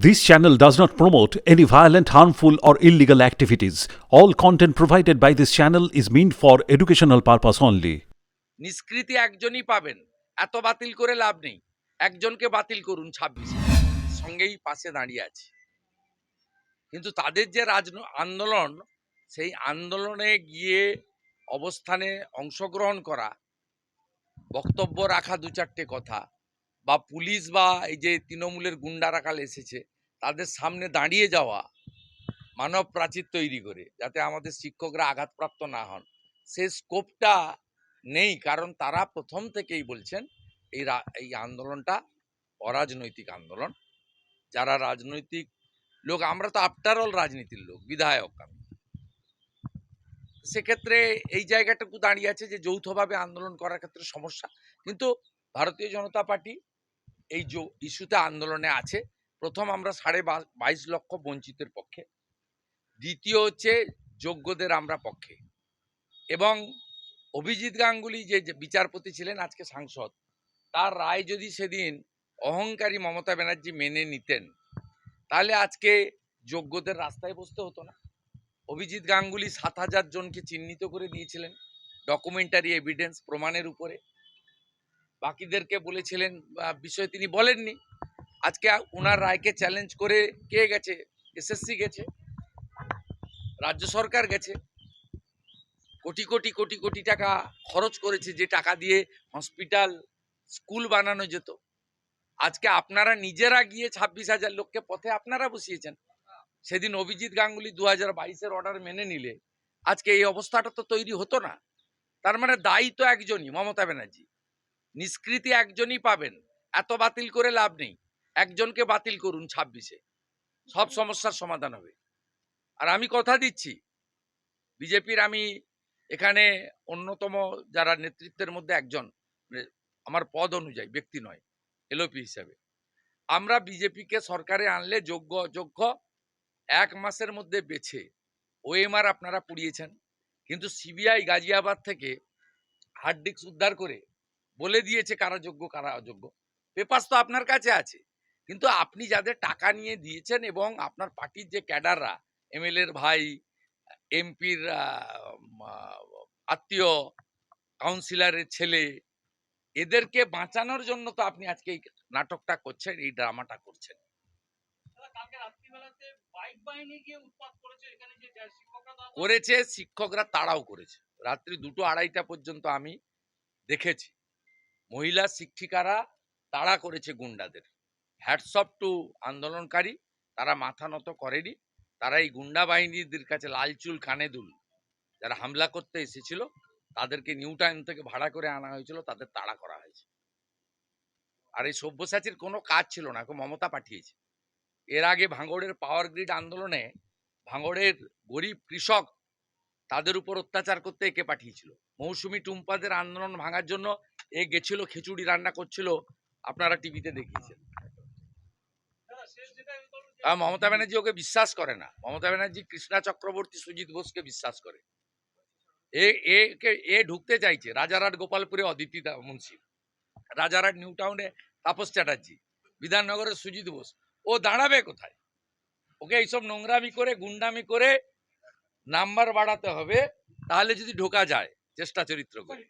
This channel does not promote any violent, harmful, or illegal activities. All content provided by this channel is meant for educational purpose only. নিষ্কৃতি একজনই পাবেন এত বাতিল করে লাভ নেই একজনকে বাতিল করুন ছাব্বিশে সঙ্গেই পাশে দাঁড়িয়ে আছে কিন্তু তাদের যে রাজ আন্দোলন সেই আন্দোলনে গিয়ে অবস্থানে অংশগ্রহণ করা বক্তব্য রাখা দু চারটে কথা বা পুলিশ বা এই যে তৃণমূলের গুন্ডারা কাল এসেছে, তাদের সামনে দাঁড়িয়ে যাওয়া, মানব প্রাচীর তৈরি করে, যাতে আমাদের শিক্ষকরা আঘাতপ্রাপ্ত না হন, সে স্কোপটা নেই। কারণ তারা প্রথম থেকেই বলছেন, এই এই আন্দোলনটা অরাজনৈতিক আন্দোলন। যারা রাজনৈতিক লোক, আমরা তো আফটার অল রাজনীতির লোক, বিধায়ক আমি। সেক্ষেত্রে এই জায়গাটুকু দাঁড়িয়ে আছে যে যৌথভাবে আন্দোলন করার ক্ষেত্রে সমস্যা। কিন্তু ভারতীয় জনতা পার্টি এই ইস্যুতে আন্দোলনে আছে, প্রথম আমরা সাড়ে বাইশ লক্ষ বঞ্চিতের পক্ষে, দ্বিতীয় হচ্ছে যোগ্যদের আমরা পক্ষে। এবং অভিজিৎ গাঙ্গুলি যে যে বিচারপতি ছিলেন, আজকে সাংসদ, তার রায় যদি সেদিন অহংকারী মমতা ব্যানার্জি মেনে নিতেন, তাহলে আজকে যোগ্যদের রাস্তায় বসতে হতো না। অভিজিৎ গাঙ্গুলি সাত হাজার জনকে চিহ্নিত করে দিয়েছিলেন ডকুমেন্টারি এভিডেন্স প্রমাণের উপরে। বাকিদেরকে বলেছিলেন বিষয় তিনি বলেননি। আজকে ওনার রায়কে চ্যালেঞ্জ করে কে গেছে? এসএসসি গেছে, রাজ্য সরকার গেছে। কোটি কোটি কোটি কোটি টাকা খরচ করেছে যে টাকা দিয়ে হসপিটাল স্কুল বানানো যেত। আজকে আপনারা নিজেরা গিয়ে ছাব্বিশ হাজার লোককে পথে আপনারা বসিয়েছেন। সেদিন অভিজিৎ গাঙ্গুলি দু হাজার বাইশের অর্ডার মেনে নিলে, আজকে এই অবস্থাটা তো তৈরি হতো না। তার মানে দায়ী তো একজনই, মমতা ব্যানার্জি। নিষ্কৃতি একজনই পাবেন। এত বাতিল করে লাভ নেই। একজনকে বাতিল করুন ছাব্বিশে। সব সমস্যার সমাধান হবে। আর আমি কথা দিচ্ছি বিজেপির আমি এখানে অন্যতম যারা নেতৃত্বের মধ্যে একজন মানে আমার পদ অনুযায়ী ব্যক্তি নয় এলওপি হিসাবে। আমরা বিজেপিকে সরকারে আনলে যোগ্য অযোগ্য এক মাসের মধ্যে বেছে ওএমআর আপনারা পুড়িয়েছেন। কিন্তু সিবিআই গাজিয়াবাদ থেকে হার্ড ডিস্ক উদ্ধার করে বলে দিয়েছে কারা যোগ্য কারা অযোগ্য। পেপার্স তো আপনার কাছে আছে। কিন্তু আপনি যাদের টাকা নিয়ে দিয়েছেন এবং আপনার পার্টির যে ক্যাডাররা এমএলএর ভাই এমপির আত্মীয় কাউন্সিলরের ছেলে এদেরকে বাঁচানোর জন্য তো আপনি আজকে এই নাটকটা করছেন এই ড্রামাটা করছেন। করেছে শিক্ষকরা তাড়াও করেছে। রাত্রি দুটো আড়াইটা পর্যন্ত আমি দেখেছি। মহিলা শিক্ষিকারা তাড়া করেছে গুন্ডাদের। হ্যাটসঅপ টু আন্দোলনকারী, তারা মাথা নত করেনি। তারা এই গুন্ডা বাহিনীদের কাছে লাল চুল কানে দুল। যারা হামলা করতে এসেছিল, তাদেরকে নিউ টাইম থেকে ভাড়া করে আনা হয়েছিল, তাদের তাড়া করা হয়েছে। আর এই সব্যসাচীর কোনো কাজ ছিল না, এখন মমতা পাঠিয়েছে। এর আগে ভাঙড়ের পাওয়ার গ্রিড আন্দোলনে ভাঙড়ের গরিব কৃষক তাদের উপর অত্যাচার করতে একে পাঠিয়েছিল। মৌসুমি টুম্পাদের আন্দোলন ভাঙার জন্য এ গেছিল, খিচুড়ি রান্না করছিল, আপনারা টিভিতে দেখিয়েছেন। মমতা ব্যানার্জি ওকে বিশ্বাস করে না। মমতা ব্যানার্জি, কৃষ্ণা চক্রবর্তী, সুজিত বোসকে বিশ্বাস করে। এ এ ঢুকতে চাইছে রাজারহাট গোপালপুরে অদিতি মুন্সি। রাজারহাট নিউ টাউনে তাপস চ্যাটার্জি, বিধাননগরের সুজিত বোস। ও দাঁড়াবে কোথায়? ওকে এইসব নোংরামি করে, গুন্ডামি করে নাম্বার বাড়াতে হবে তাহলে যদি ঢোকা যায় চেষ্টা চরিত্র করে।